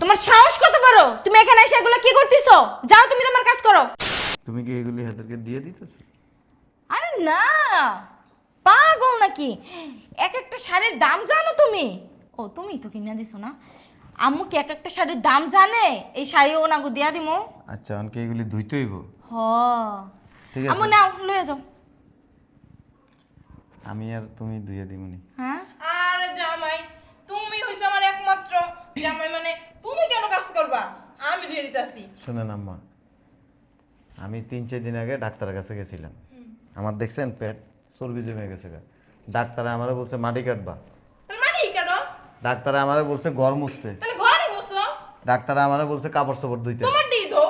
তোমার সাহস কত বড়? তুমি এখানে এসে এগুলো কি করতেছো? যাও তুমি তোমার কাজ করো। তুমি কি এগুলি হাতেরকে দিয়ে দিতেছো? আরে না। পাগল নাকি? এক একটা শাড়ির দাম জানো তুমি? ও তুমি তো কিনে দিছো না। আম্মু কি এক একটা শাড়ির দাম জানে? এই শাড়ি ওনাগো দিয়া দিমু। আচ্ছা অনকে এগুলি ধুইতে হইব হ। ঠিক আছে। আম্মু নাও লয়ে যাও। আমি আর তুমি ধুয়ে দিমুনি। হ্যাঁ? আরে জামাই তুমি হইছো আমার একমাত্র জামাই মানে তুমি কেন কাজ করবা? আমি ধুয়ে দিতেছি। শোনেন আম্মা আমি তিন চার দিন আগে ডাক্তারের কাছে গেছিলাম। আমার দেখছেন পেট চর্বি জমে গেছে। ডাক্তারে আমারে বলছে মাটি কাটবা। তাহলে কেন? আমারে বলছে ঘর মুছতে। তাহলে ঘরে মুছো। ডাক্তারে আমারে বলছে কাপড় চোপড় ধুইতে। তোমার দিয়ে ধো।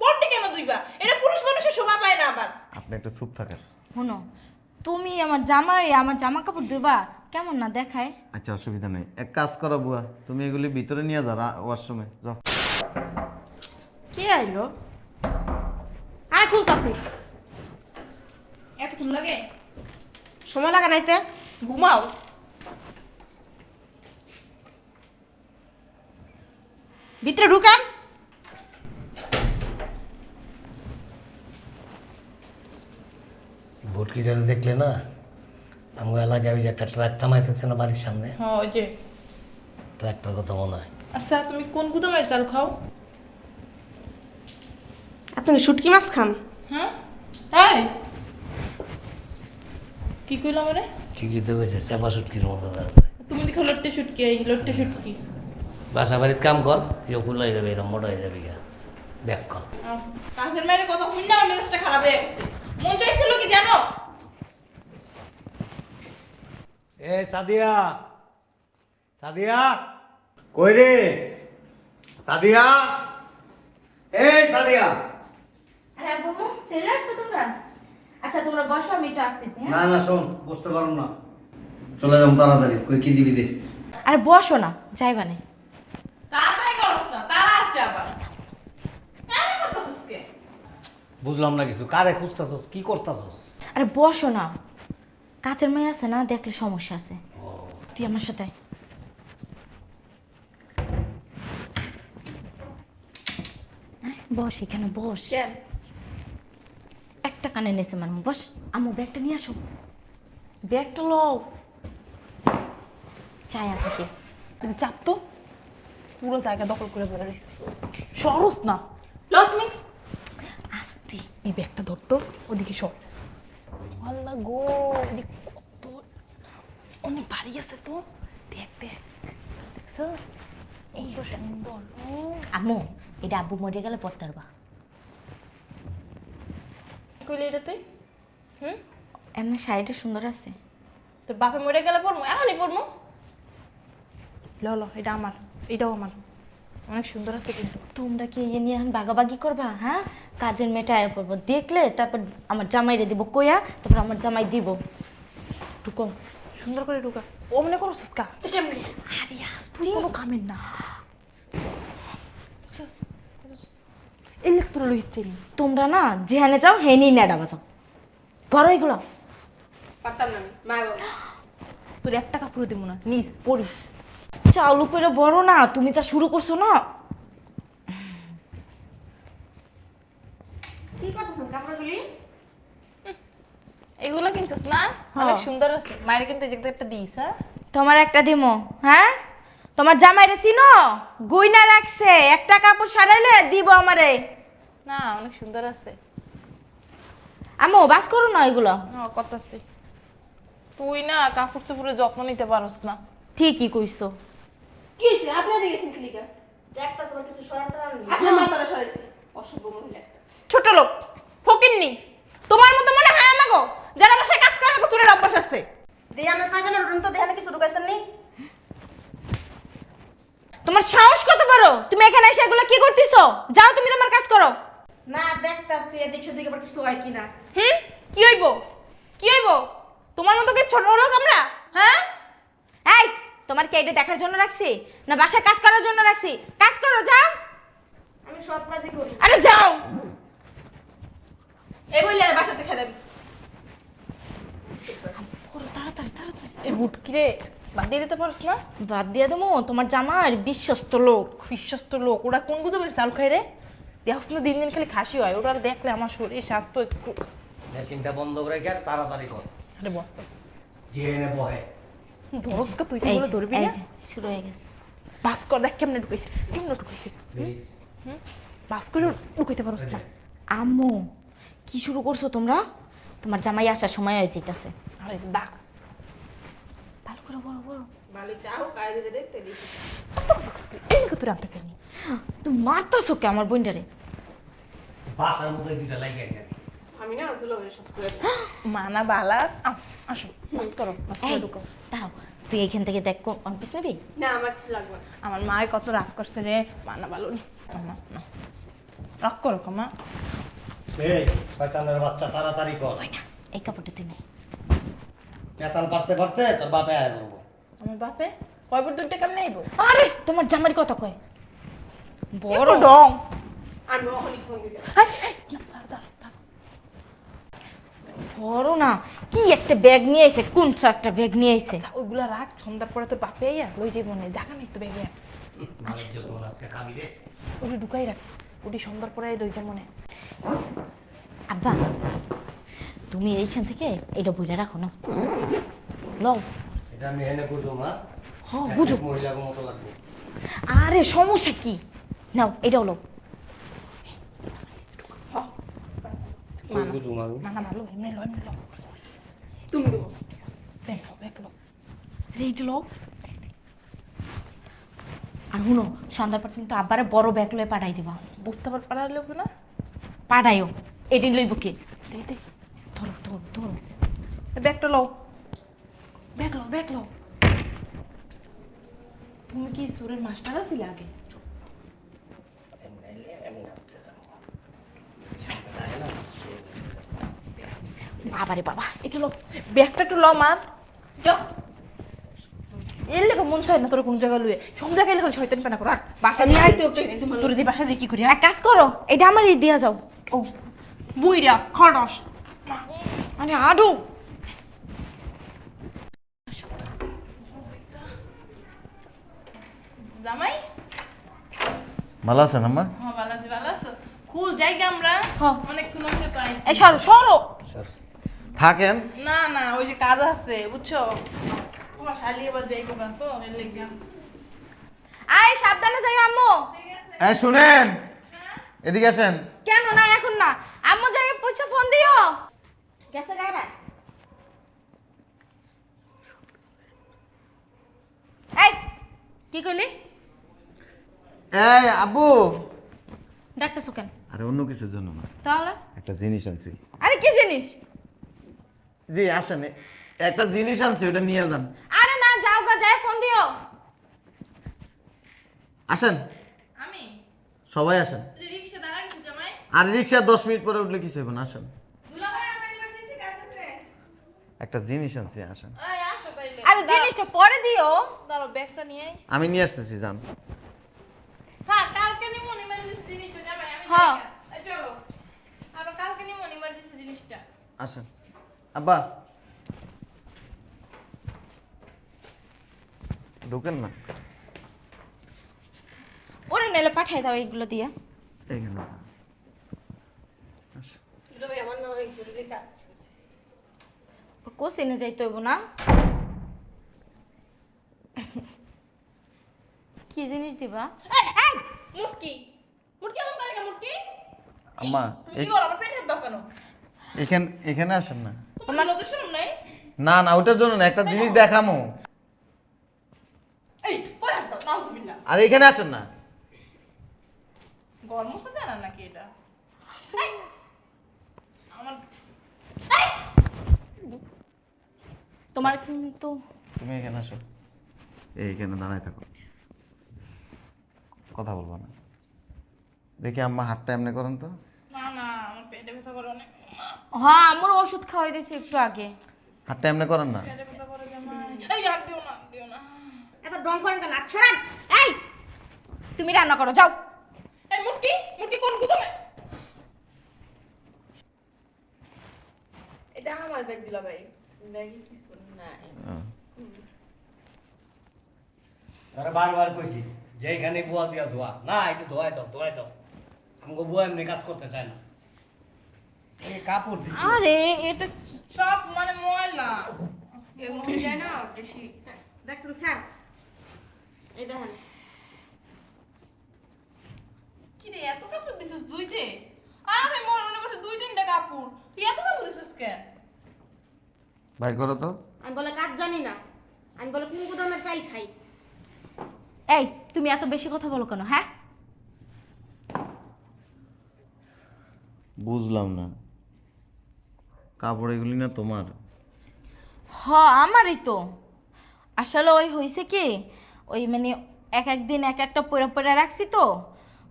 বড়টি কেন ধুইবা? এটা পুরুষ মানুষের শোভা পায় না আবার। আপনি একটা চুপ থাকেন। শোনো তুমি আমার জামাই আমার জামা কাপড় দেবা কেমন না দেখায়? আচ্ছা অসুবিধা নেই। এক কাজ করো বুয়া তুমি এগুলি ভিতরে নিয়ে যাও ওয়াশরুমে যাও। কে আইলো? আর খুলতাছি। এতক্ষণ লাগে? সময় লাগে নাইতে ঘুমাও। ভিতরে ঢুকান। ভোটকিটা দেখলে না আমার এলাকায় ওই যে একটা ট্রাক থামাই থাকছে না বাড়ির সামনে। হ্যাঁ ওই যে। ট্রাকটার কথা মনে হয়। আচ্ছা তুমি কোন গুদামের চাল খাও? আপনি কি শুটকি মাছ খান হ্যাঁ? হ্যাঁ কি কইলাম রে ঠিকই তো গেছে চেপা শুটকির মতো যায়। তুমি দেখো লট্টে শুটকি এই লট্টে শুটকি। বাসা বাড়িতে কাম কর কেউ খুলে যাবে এরকম মোটা হয়ে যাবে গা ব্যাক কর কাজের মেয়ের কথা শুন না আমার মেজাজটা খারাপ হয়ে গেছে। মন চাইছিল কি জানো? এ সাদিয়া সাদিয়া। কই রে? সাদিয়া? এ সাদিয়া। আরে আব্বু চলে আসছো তোমরা? আচ্ছা তোমরা বসো আমি একটু আসতেছি হ্যাঁ? না না শোন বুঝতে পারো না। চলে যাম তাড়াতাড়ি। কই কি দিবি দে? আরে বসো না যাইবা না তাড়াতাড়ি করছ না তারা আসছে আবার কেন করতেছিস কে বুঝলাম না কিছু। কারে খুঁজতাছস? কি করতাছস? আরে বসো না। কাছের মেয়ে আছে না দেখলে সমস্যা আছে। তুই আমার সাথে আয়। আয়, বস এখানে বস। একটা কানে নেছে মানুষ বস। আমু ব্যাগটা নিয়ে আসো। ব্যাগটা লও। চায়া থাকে তুমি চাপ তো। পুরো জায়গা দখল করে রয়েছে সরস না। লো তুমি আস্তে এই ব্যাগটা ধরতো ওদিকে সর। আল্লাহ গো কত অনেক ভারী আছে তো। দেখ দেখ দেখছস? এই সুন্দর আম্মু এটা আব্বু মরে গেলে পড়তে পারবা। কইলে এটা তুই? হুম? এমনি শাড়িটা সুন্দর আছে। তোর বাপে মরে গেলে পড়ব এখনই পড়ব ল ল এটা আমার এটাও আমার। অনেক সুন্দর আছে কিন্তু। তোমরা কি ইয়ে নিয়ে এখন বাগাবাগি করবা হ্যাঁ? কাজের মেয়েটা আয়া পড়ব। দেখলে তারপর আমার জামাইরে দিব কইয়া তারপর আমার জামাই দিব। ঢুকো। সুন্দর করে ঢুকা। ও মনে করো সুস্কা। আরে তুই কোনো কামের না। ইলেক তোরা লইছে তোমরা না যেখানে যাও হেনি নেডা বাজাও। বড় এগুলো। পারতাম না মা তোর এক টাকা পুরো দেবো না। নিস পড়িস। চালু করে বড় না তুমি যা শুরু করছ না। কি করতেছেন কাপড়গুলি? এগুলো কিনছিস না? অনেক সুন্দর আছে। মায়ের কিন্তু একটা দিস হ্যাঁ? তোমার একটা দিমো হ্যাঁ? তোমার জামাইরে চিনো? গুইনা রাখছে একটা কাপড় সারাইলে দিব আমারে। না অনেক সুন্দর আছে। আমো বাস করো না এগুলো। হ্যাঁ করতেছি। তুই না কাপড় চোপড়ের যত্ন নিতে পারস না। ঠিকই কইছো। কি হয়েছে? আপনি দিয়ে গেছেন ক্লিকা দেখতাছ আমার কিছু সরান টরান নেই। আপনার মাথাটা সরাইছে অসভ্য মহিলা ছোট লোক ফকিননি। তোমার মতো মনে হয় আমাগো যারা বাসায় কাজ করে চুলের অভ্যাস আছে। দিয়ে আমার পায়জামা রুটিন তো দেখানে কিছু ঢুকাইছেন নেই তোমার সাহস কত বড়? তুমি এখানে এসে এগুলো কি করতেছো? যাও তুমি তোমার কাজ করো। না দেখতাছি এদিক সেদিকে আবার কিছু হয় কিনা। হুম? কি হইব? কি হইব? তোমার মতো কি ছোট লোক আমরা? হ্যাঁ? এই তোমার কি এটা দেখার জন্য রাখছি? না বাসায় কাজ করার জন্য রাখছি? কাজ করো যাও। আমি সব কাজই করি। আরে যাও। এই বললে আর বাসাতে খেয়ে দেবে তাড়াতাড়ি তাড়াতাড়ি। এই বুট কি রে বাদ দিয়ে দিতে পারস না? বাদ দিয়ে দেবো তোমার জামার বিশ্বস্ত লোক বিশ্বস্ত লোক। ওরা কোন গুদমের চাল খাই রে? দেখছ না দিন দিন খালি খাসি হয়। ওরা দেখলে আমার শরীর স্বাস্থ্য একটু মেশিনটা বন্ধ করে তাড়াতাড়ি কর। আরে বস যে এনে বহে। ধরস কা তুই তো বলে ধরবি না? শুরু হয়ে গেছে। বাস কর দেখ কেমনে ঢুকাইছে কেমনে ঢুকাইছে করে ঢুকাইতে পারস না। আম্মু কি শুরু করছ তোমরা? তোমার জামাই আসার সময় হয়ে যেতেছে আরে ডাক ভালো করে বলো বলো এমনি তোর তুমি মারতেছো কে আমার বোনটারে? বাসার মধ্যে দুইটা লাগে গেছে আমি না দুলো ভাই সব করে মানা বালা আসো বাস করো বাস করে এই ঢুকো। দাঁড়াও তুই এখান থেকে দেখ পিস নেবি? না আমার কিছু লাগবে না। আমার মায়ের কত রাগ করছে রে মানা বালো না। না রাগ করো মা। এই শয়তানের বাচ্চা তাড়াতাড়ি কর। ওই না এই কাপড়টা তুই নে। পেঁচাল পারতে পারতে তোর বাপে আয় বলব। আমার বাপে? কয়বার কেমনে আইবো? আরে তোমার জামার কথা কয়। বড়। বড় ডং। আমি ওখানে ফোন দিলাম। হাই, না, কি একটা ব্যাগ নিয়ে এসে কোন ছ একটা ব্যাগ নিয়ে এসে আচ্ছা, ওইগুলা রাখ সন্ধ্যার পরে তোর বাপে আইয়া লই যাইব না জাগা নাই তো রে। ওটি ঢুকাই রাখ ওটি সন্ধ্যার পরে লই যাই মনে। আব্বা তুমি এইখান থেকে এটা বইটা রাখো না। লও। এটা আমি এনে বুঝো মা। হ্যাঁ বুঝো। মহিলার মতো লাগবে। আরে সমস্যা কি? নাও এটাও লও। কই বুঝো মা আমি? মানা ভালো এমনি লো এমনি লো তুমি দেবো ব্যাগ লো ব্যাগ লো আর শুনো সন্ধ্যার পর কিন্তু আব্বারে বড় ব্যাগ লয়ে পাঠাই দিবা বুঝতে পার পারলে না পাঠাইও এটি লইব কি দে দে ধরো ধরো ধরো এই ব্যাগটা লও ব্যাগ লও ব্যাগ লও তুমি কি সুরের মাস্টার আছিলে আগে এমনি আইলে এমনি নাচতে যাব। সামনে দাঁড়ায় না, বাবারে বাবা একটু লো ব্যাগটা একটু লও মার যাও এর লেগে মন চায় না তোর কোন জায়গায় লুয়ে। সব জায়গায় লেগে শয়তান পেনা কর। বাসা নিয়ে আইতে তোর দি বাসা দিয়ে কি করি এক কাজ করো এটা আমার এই দিয়া যাও। ও। বুইরা খড়স আরে আডো। জামাই? ভালো আছেন আম্মা? হ্যাঁ ভালো আছি ভালো আছো? খুব জায়গা আমরা। হ্যাঁ। অনেকক্ষণ হচ্ছে তো এই সরো সরো। থাকেন? না না ওই যে কাজ আছে বুঝছ? তোমার শালি এবার যাইবো গান তো এর লেগে। আয় সাবধানে যাই আম্মু। এই শুনেন। এদিকে আসেন। কেন? না এখন না। আম্মু জায়গায় পৌঁছে ফোন দিও। গেছে গায়রা এই কি কইলি? এই আব্বু। ডাক্তার কেন? আরে অন্য কিছুর জন্য না। তাহলে? একটা জিনিস আনছি। আরে কি জিনিস? জি আসেন। একটা জিনিস আনছি ওটা নিয়ে যান। আরে না যাও গা যায় ফোন দিও। আসেন। আমি? সবাই আসেন। জামাই? আর রিক্সা দশ মিনিট পরে উঠলে কিছু হবে না আসেন। একটা জিনিস আনছি আসেন। আয় আসো তাইলে। আরে জিনিসটা পরে দিও। দাঁড়াও ব্যাগটা নিয়ে আমি নিয়ে আসতেছি যান। হ্যাঁ কালকে নিমো ইমার্জেন্সি জিনিসটা জামাই আমি হ্যাঁ। যাই চলো। আর কালকে নিমো ইমার্জেন্সি জিনিসটা। আসেন। আব্বা। ঢুকেন না। ওরে নেলে পাঠাই দাও এইগুলো দিয়ে। এইখানে আসেন। দুলো না অনেক জরুরি কাজ। কোসিনে যাইতে হইব না। কি জিনিস দিবা? মুটকি। মুটকি আমার মুটকি? আম্মা তুমি কি করো আমার পেটের দাও কেন? এখান এখানে আসেন না তোমার লজ্জা শরম নাই না না ওটার জন্য না একটা জিনিস দেখামো। এই হাত দাও নাউজুবিল্লাহ। আর এখানে আসেন না। গরম দেয় নাকি এটা? এই, আমার তোমার কিন্তু তুমি এখানে আসো। এইখানে দাঁড়ায় থাকো। কথা বলব না। দেখি আম্মা হাতটা এমনি করেন তো। না না আমার পেটে ব্যথা করে অনেক। হ্যাঁ আমার ওষুধ খাওয়াই দিয়েছি একটু আগে। হাতটা এমনি করেন না? এত ডং করেন কেন এই তুমি রান্না করো যাও। এই মুটকি মুটকি কোন এটা আমার ব্যাগ দিলা ভাই। ব্যাগে কিছু নাই। তারা বারবার কইছি যে এখানে বুয়া দিয়া ধোয়া। না একটু ধোয়াই দাও ধোয়াই দাও। আমাকে বুয়া এমনি কাজ করতে চায় না। এই কাপড় দিছি আরে এটা সব মানে ময়লা। এই মহিলা না বেশি। দেখছেন স্যার এই দেখেন। কি রে এত কাপড় দিছিস দুইতে আমি মনে মনে করছি দুই তিনটা কাপড়। তুই এত কাপড় দিছিস কেন বাইর করো তো। আমি বলে কাজ জানি না। আমি বলে কোন গুদামের চাল খাই। এই তুমি এত বেশি কথা বলো কেন হ্যাঁ? বুঝলাম না। কাপড় এগুলি না তোমার? হ, আমারই তো। আসলে ওই হয়েছে কি, ওই মানে এক এক দিন এক একটা পরে পরে রাখছি তো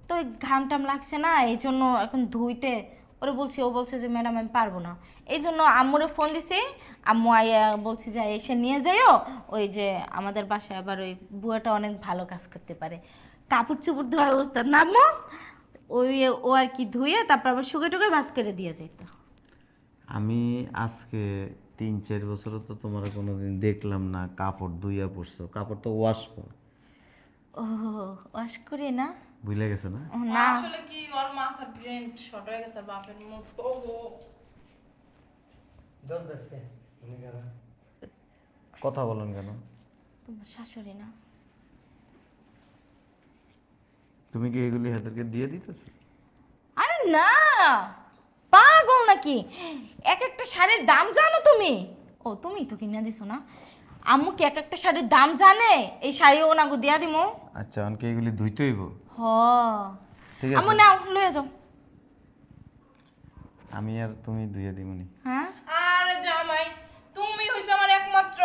তো ওই ঘাম টাম লাগছে না, এই জন্য এখন ধুইতে ওরে বলছি, ও বলছে যে, ম্যাডাম, আমি পারব না। এই জন্য আম্মুরে ফোন দিছি, আম্মু আইয়া বলছি যে, এসে নিয়ে যাইও। ওই যে আমাদের বাসায় আবার ওই বুয়াটা অনেক ভালো কাজ করতে পারে। কাপড় চোপড় ধোয়ার অবস্থা। না, আম্মু, ওই ও আর কি ধুয়ে তারপর আবার শুকে টুকে ভাস করে দিয়ে যেত আমি আজকে তিন চার বছর তো তোমার কোনোদিন দেখলাম না কাপড় ধুইয়া পড়ছো কাপড় তো ওয়াশ কর। ও ওয়াশ করি না। ভুলে গেছে না? না। আসলে কি ওর মাথার ব্রেন শর্ট হয়ে গেছে বাপের মতো ও দর দেশকে উনি কথা বলেন কেন? তোমার শাশুড়ি না। তুমি কি এগুলি হাতেরকে দিয়ে দিতেছো? আরে না! পাগল নাকি? এক একটা শাড়ির দাম জানো তুমি? ও তুমি তো কিনে দিছো না। আম্মু কি এক একটা শাড়ির দাম জানে? এই শাড়ি ওনাগো দিয়া দিমু। আচ্ছা অনকে এগুলি ধুইতে হইব। হ। ঠিক আছে। আম্মু নাও লয়ে যাও। আমি আর তুমি ধুইয়া দিমনি। হ্যাঁ? আরে জামাই তুমি হইছো আমার একমাত্র।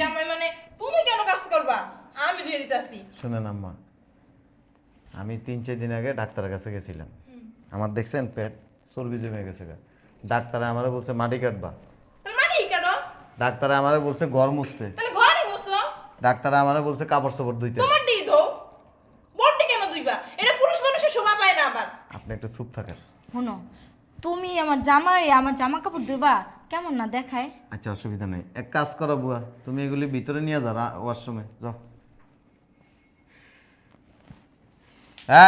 জামাই মানে তুমি কেন কাজ করবা? আমি ধুয়ে দিতেছি। শুনেন আম্মা আমি তিন চার দিন আগে ডাক্তারের কাছে গেছিলাম। আমার দেখছেন পেট? চর্বি জমে গেছে গা। ডাক্তারে আমারে বলছে মাটি কাটবা। ডাক্তারে আমারে বলছে ঘর মুছতে। তাহলে ঘরে মুছো। ডাক্তারে আমারে বলছে কাপড় চোপড় ধুইতে। তোমার দিয়ে ধো বড়টি কেন ধুইবা? এটা পুরুষ মানুষের শোভা পায় না আবার। আপনি একটু চুপ থাকেন। শোনো তুমি আমার জামাই আমার জামা কাপড় দেবা কেমন না দেখায়? আচ্ছা অসুবিধা নাই। এক কাজ করো বুয়া তুমি এগুলি ভিতরে নিয়ে যাও ওয়াশরুমে যাও।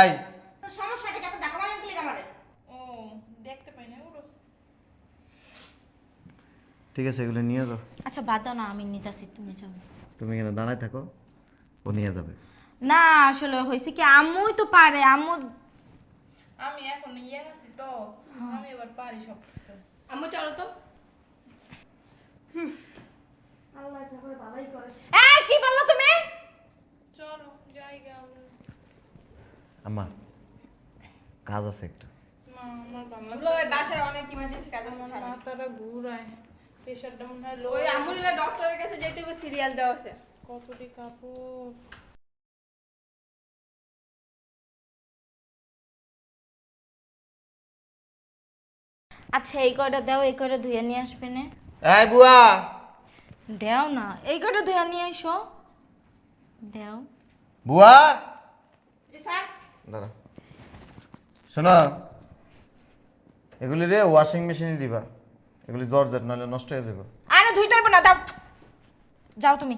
এই তোর সমস্যাটা কি আপনি ঢাকা মানে দিলে আমারে ও দেখতে পাই না ওরো ঠিক আছে এগুলি নিয়ে যাও। আচ্ছা বাদ দাও না আমি নিতাছি তুমি যাও। তুমি এখানে দাঁড়ায় থাকো ও নিয়ে যাবে। না আসলে হয়েছে কি আম্মুই তো পারে আম্মু আমি এখন ইয়ে আছি তো আমি এবার পারি সব কিছু আম্মু চলো তো। আল্লাহ ইচ্ছা করে ভালোই করে। এই কি বলল তুমি? চলো যাই গে আম্মা কাজ আছে একটু। মা আমার বাসায় অনেক ইমার্জেন্সি কাজ আছে মাথাটা ঘুরায়। প্রেশারটা মনে হয় লো ওই আমুলিলা ডক্টরের কাছে যেতে হবে সিরিয়াল দেওয়া আছে। কতটি কাপড়? আচ্ছা এই কয়টা দাও এই কয়টা ধুয়ে নিয়ে আসবে না। এই বুয়া! দেও না এই কয়টা ধুয়ে নিয়ে এসো দেও। বুয়া! জি স্যার। দাঁড়া। শোনো এগুলি রে ওয়াশিং মেশিনে দিবা। এগুলি জর্জেট নাহলে নষ্ট হয়ে যাবে। আরে ধুইতে হইব না দাও। যাও তুমি।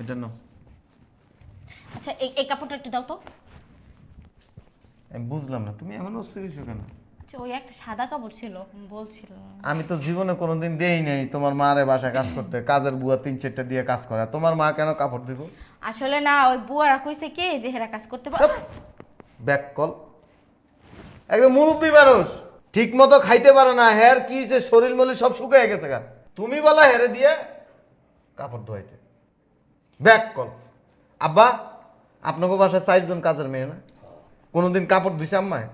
এটা নাও। আচ্ছা এই এই কাপড়টা একটু দাও তো। আমি বুঝলাম না তুমি এমন অস্থির কেন? আচ্ছা ওই একটা সাদা কাপড় ছিল বলছিল আমি তো জীবনে কোনোদিন দেই নাই তোমার মারে বাসায় কাজ করতে। কাজের বুয়া তিন চারটা দিয়ে কাজ করে। তোমার মা কেন কাপড় দিব আসলে না ওই বুয়ারা কইছে কি যে হেরা কাজ করতে পারে? Back call. একদম মুরব্বী মানুষ। ঠিক মতো খাইতে পারে না হের কি যে শরীর মলি সব শুকিয়ে গেছে গা। তুমি বলা হেরে দিয়ে কাপড় ধোয়াইতে। Back call. আব্বা আপনাকে বাসায় চারজন কাজের মেয়ে না? কোনোদিন কাপড় ধুইছে আম্মায়?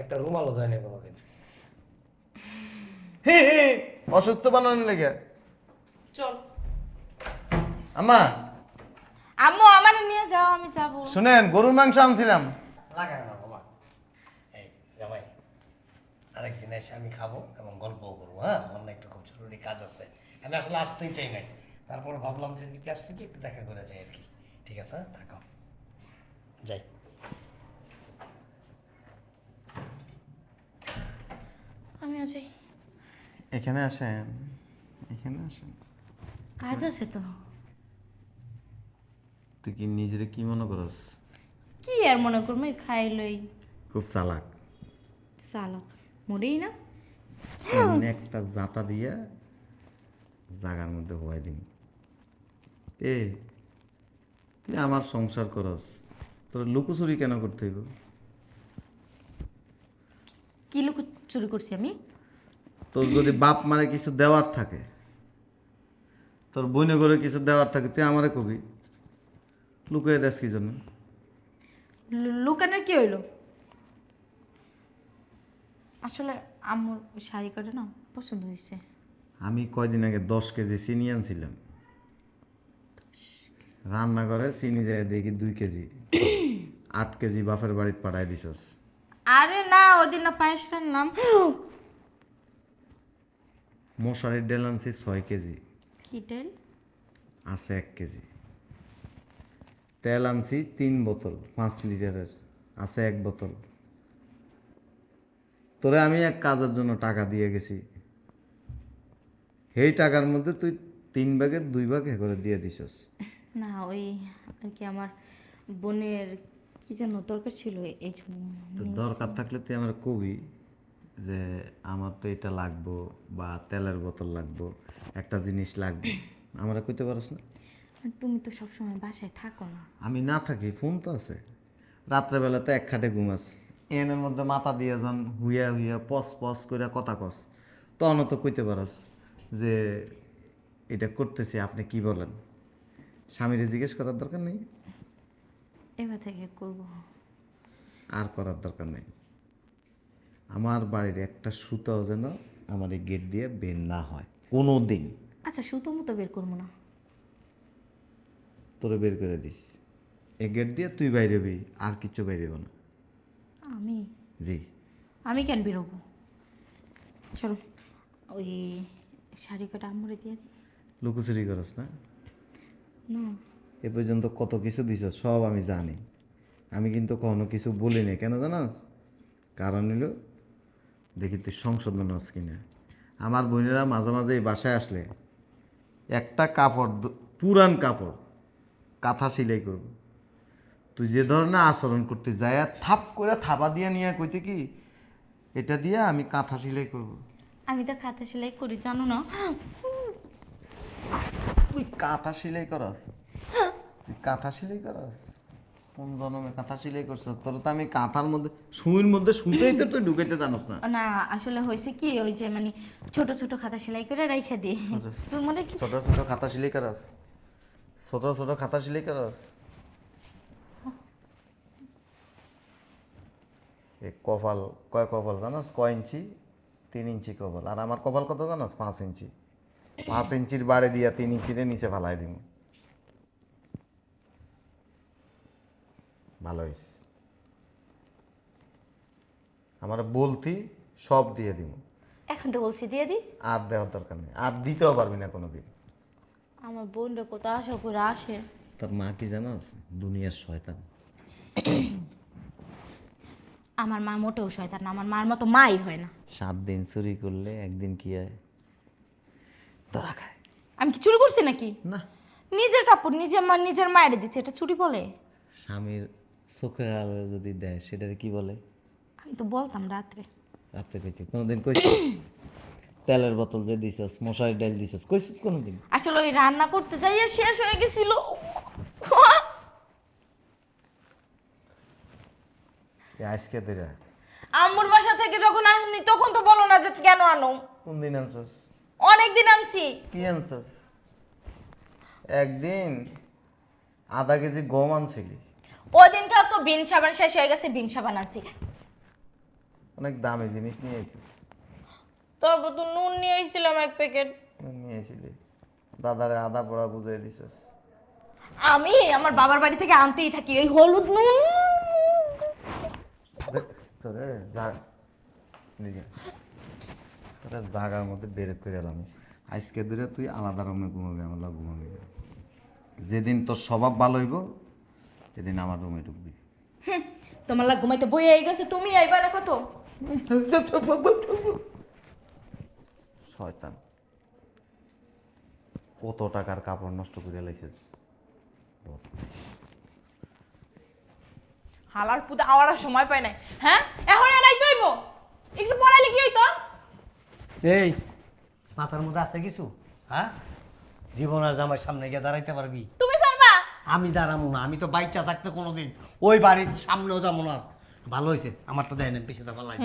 একটা রুমালও দেয়নি কোনোদিন। হি হি অসুস্থ বানানোর লেগে। চল। আম্মা। আম্মু আমার নিয়ে যাও আমি যাব। শুনেন গরুর মাংস আনছিলাম। লাগায় না বাবা এই জামাই আরেকদিন এসে আমি খাব এবং গল্পও করব হ্যাঁ? আমার না একটু খুব জরুরি কাজ আছে। আমি আসলে আসতেই চাই নাই। তারপর ভাবলাম যে এদিকে আসছি তো একটু দেখা করে যাই আর কি। ঠিক আছে হ্যাঁ? থাকো। যাই। আমিও যাই। এখানে আসেন। এখানে আসেন। কাজ আছে তো। তুই কি নিজেরে কি মনে করস? কি আর মনে করব? খাইলই খুব চালাক। চালাক। মরেই না। একটা জাতা দিয়া জাগার মধ্যে হওয়াই দিন। এ তুই আমার সংসার করস তোর লুকোচুরি কেন করতে হইব? কি লোক চুরি করছি আমি? তোর যদি বাপ মারে কিছু দেওয়ার থাকে তোর বইনে করে কিছু দেওয়ার থাকে তুই আমারে কবি। লুকিয়ে দেস কি জন্য? লুকানোর কি হইল? আসলে আমার শাড়ি করে না পছন্দ হয়েছে? আমি কয়দিন আগে দশ কেজি চিনি আনছিলাম। রান্না করে চিনি যায় দেখি দুই কেজি। আট কেজি বাপের বাড়িতে পাঠাই দিছস। আরে না ওদিন না পায়েস রান্নাম। মশারির ডেল আনছি ছয় কেজি। কিটেল আছে এক কেজি। তেল আনছি তিন বোতল পাঁচ লিটারের। আছে এক বোতল। তোরে আমি এক কাজের জন্য টাকা দিয়ে গেছি। সেই টাকার মধ্যে তুই তিন ভাগের দুই ভাগে করে দিয়ে দিছস। না ওই আর কি আমার বোনের কি যেন দরকার ছিল এই জন্য দরকার থাকলে তুই আমার কবি যে আমার তো এটা লাগবো বা তেলের বোতল লাগবো একটা জিনিস লাগবে। আমরা কইতে পারস না? তুমি তো সবসময় বাসায় থাকো না। আমি না থাকি ফোন তো আছে। রাত্রেবেলা তো এক খাটে ঘুমাস এনের মধ্যে মাথা দিয়ে যান হুইয়া হুইয়া পস পস করে কথা কস। তখন তো কইতে পারস যে এটা করতেছি আপনি কি বলেন? স্বামীরে জিজ্ঞেস করার দরকার নেই? এবার থেকে করব। আর করার দরকার নেই। আমার বাড়ির একটা সুতাও যেন আমার এই গেট দিয়ে বের না হয় কোনো দিন আচ্ছা সুতো মতো বের করব না। তোরে বের করে দিস। এই গেট দিয়ে তুই বাইরে হবি আর কিছু বাইরে হব না। আমি? জি। আমি কেন বেরোবো? চলো ওই শাড়ি কটা আমরে দিয়ে দিই। লুকোচুরি করস না? না। এ পর্যন্ত কত কিছু দিছ সব আমি জানি। আমি কিন্তু কখনো কিছু বলি বলিনি কেন জানাস? কারণ হলো দেখি তুই সংশোধন হস কিনা। আমার বোনেরা মাঝে মাঝে এই বাসায় আসলে একটা কাপড় পুরান কাপড় কাঁথা সেলাই করব। তুই যে ধরনের আচরণ করতে যায় থাপ করে থাবা দিয়ে নিয়ে কইতে কি এটা দিয়ে আমি কাঁথা সেলাই করব। আমি তো খাতা সেলাই করি জানো না? তুই কাঁথা সেলাই করস? তুই কাঁথা সেলাই করস? কোন জন্মে কাঁথা সেলাই করছস? তোর তো আমি কাঁথার মধ্যে সুইর মধ্যে শুতেই তো তুই ঢুকাইতে জানোস না। না আসলে হয়েছে কি ওই যে মানে ছোট ছোট খাতা সেলাই করে রাইখা দিই। তোর মনে কি? ছোট ছোট খাতা সেলাই করস? ছোট ছোট খাতা সেলাই করস? কপাল কয় কপাল জানোস? কয় ইঞ্চি? তিন ইঞ্চি কপাল। আর আমার কপাল কত জানোস? পাঁচ ইঞ্চি। পাঁচ ইঞ্চির বাড়ি দিয়া তিন ইঞ্চিরে নিচে ফালাই দিব ভালো হয়েছে আমার বলতি সব দিয়ে দিব এখন তো বলছি দিয়ে দিই আর দেওয়ার দরকার নেই। আর দিতেও পারবি না কোনো দিন আমার বোনটা কত আশা করে আসে। তার মা কি জানোস? দুনিয়ার শয়তান। আমার মা মোটেও শয়তান না আমার মার মতো মাই হয় না। সাত দিন চুরি করলে একদিন কি হয়? ধরা খায়। আমি কি চুরি করছি নাকি? না। নিজের কাপড় নিজের মা নিজের মায়ের দিচ্ছে এটা চুরি বলে? স্বামীর চোখের আলো যদি দেয় সেটার কি বলে? আমি তো বলতাম রাত্রে। রাত্রে কইতে কোনোদিন কইছিস তেলের বোতল যে দিছস মশারি ডাল দিছস কইছিস কোনোদিন? আসলে ওই রান্না করতে যাইয়া শেষ হয়ে গেছিল এই আজকে দিরা আম্মুর বাসা থেকে যখন আনি তখন তো বলো না যে কেন আনো? কোন দিন আনছস? অনেক দিন আনছি। কি আনছস? একদিন আধা কেজি গম আনছিলি। ওই দিনটা তো বিন সাবান শেষ হয়ে গেছে বিন সাবান আনছি। অনেক দামি জিনিস নিয়ে আইছিস তারপর তো নুন নিয়ে এসেছিলাম এক প্যাকেট। নিয়ে আইছিলি। দাদারে আধা পড়া বুঝাই দিছস। আমি আমার বাবার বাড়ি থেকে আনতেই থাকি ওই হলুদ নুন। তোরে। তোরে জাগার মধ্যে বেরেক করে এলাম। আজকে ধরে তুই আলাদা রুমে ঘুমাবি আমার ঘুমাবি। যেদিন তোর স্বভাব ভালো হইব সেদিন আমার রুমে ঢুকবি। তোমার লাগ ঘুমাইতে বই আই গেছে তুমি আইবা না কত? শয়তান। কত টাকার কাপড় নষ্ট করে লাইছে। হালার পুতে আওয়ার আর সময় পায় নাই। হ্যাঁ? এখন আইতে হইব? একটু পড়ালে কি হইতো? এই মাথার মধ্যে আছে কিছু? হ্যাঁ? জীবন আর জামাই সামনে গিয়ে দাঁড়াইতে পারবি। তুমি পারবা? আমি দাঁড়াবো না আমি তো বাইকটা থাকতে কোনোদিন। ওই বাড়ির সামনেও যাব না ভালো হয়েছে আমার তো দেয় না বেশি দফা লাগে।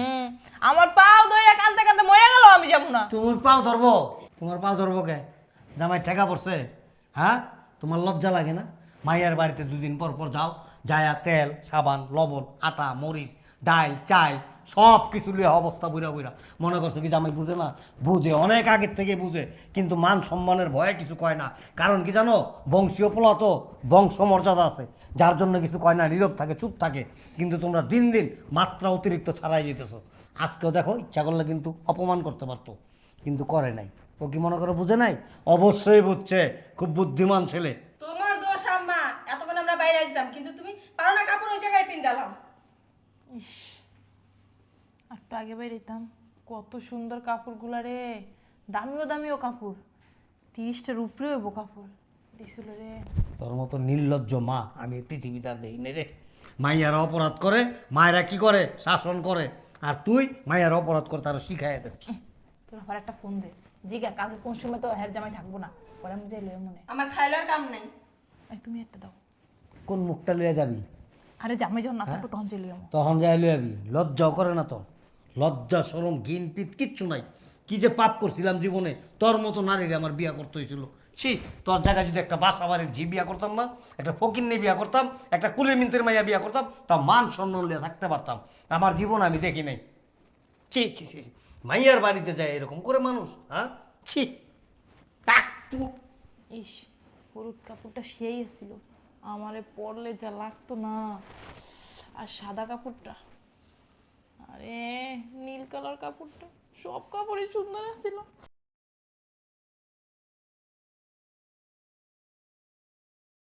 আমার পাও দইরা কানতে কানতে মরে গেল আমি যাব না। তোমার পাও ধরবো? তোমার পাও ধরবো কে? জামাই ঠেকা পড়ছে। হ্যাঁ? তোমার লজ্জা লাগে না? মাইয়ার বাড়িতে দুদিন পর পর যাও যায়া তেল, সাবান, লবণ, আটা, মরিচ ডাল চাল সব কিছু লিয়ে অবস্থা বুড়া বুড়া মনে করছ কি জামাই বুঝে না? বুঝে, অনেক আগের থেকে বুঝে, কিন্তু মান সম্মানের ভয়ে কিছু কয় না। কারণ কি জানো? বংশীয় পোলা তো বংশ মর্যাদা আছে, যার জন্য কিছু কয় না, নীরব থাকে, চুপ থাকে। কিন্তু তোমরা দিন দিন মাত্রা অতিরিক্ত ছাড়াই যেতেছো আজকেও দেখো, ইচ্ছা করলে কিন্তু অপমান করতে পারতো, কিন্তু করে নাই। ও কি মনে করো বুঝে নাই? অবশ্যই বুঝছে, খুব বুদ্ধিমান ছেলে তোমার দোষ আম্মা এতক্ষণ আমরা বাইরে আসতাম কিন্তু তুমি পারো না কাপড় ওই জায়গায় পিন্দালাম ইস একটু আগে বেরিতাম কত সুন্দর কাপড়গুলা রে দামিও দামিও কাপড় তিরিশটার উপরে হইব কাপড় দিছিল রে। তোর মতো নির্লজ্জ মা আমি পৃথিবীতে আর নে রে। মাইয়ারা অপরাধ করে মায়েরা কি করে? শাসন করে। আর তুই মায়ের অপরাধ করে তারা শিখাই দিস। তোর আবার একটা ফোন দে। জিগা কালকে কোন সময় তো হের জামাই থাকব না পরে আমি যাই লইয়া মনে আমার খাইলার কাম নাই। তুমি একটা দাও। কোন মুখটা লইয়া যাবি? আরে জামাই যখন না থাকব তখন চলে যাব। তখন যাই লইয়া যাবি। লজ্জাও করে না তো। লজ্জা সরম ঘিন পিত কিচ্ছু নাই। কি যে পাপ করছিলাম জীবনে তোর মতো নারীরে আমার বিয়া করতে হয়েছিল ছি তোর জায়গায় যদি একটা বাসা বাড়ির ঝি বিয়া করতাম না একটা ফকির নিয়ে বিয়া করতাম একটা কুলি মিন্তের মাইয়া বিয়া করতাম তা মান সম্মান লিয়ে থাকতে পারতাম। আমার জীবন আমি দেখি নাই। ছি ছি ছি। মাইয়ার বাড়িতে যায় এরকম করে মানুষ হ্যাঁ? ছি। তাক তু। ইস হলুদ কাপড়টা সেই ছিল আমারে পরলে যা লাগতো না। আর সাদা কাপড়টা। আরে, নীল কালার কাপড়টা। সব কাপড়ই সুন্দর ছিল